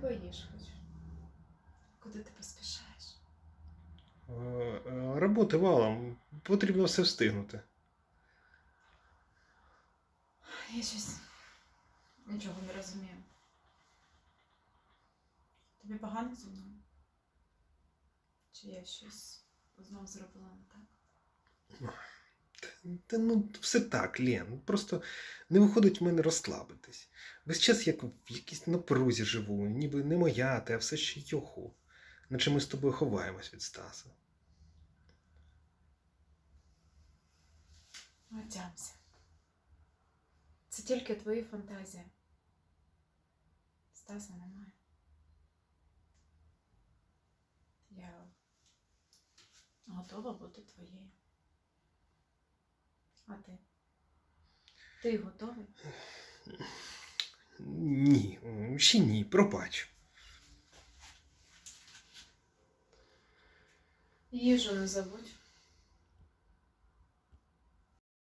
поїж хоч. Куди ти поспішаєш? Е, е, Роботи валом. Потрібно все встигнути. Я щось нічого не розумію. Тобі погано зі мною? Чи я щось знов зробила не так? Та ну все так, Лен. Просто не виходить в мене розслабитись. Весь час як в якійсь напрузі живу, ніби не моя, ти, а все ще його. Наче ми з тобою ховаємось від Стаса. Отямся. Це тільки твої фантазії. Стаса немає. Я готова бути твоєю. А ти? Ти готовий? Ні, ще ні, пробач. Їжу не забудь.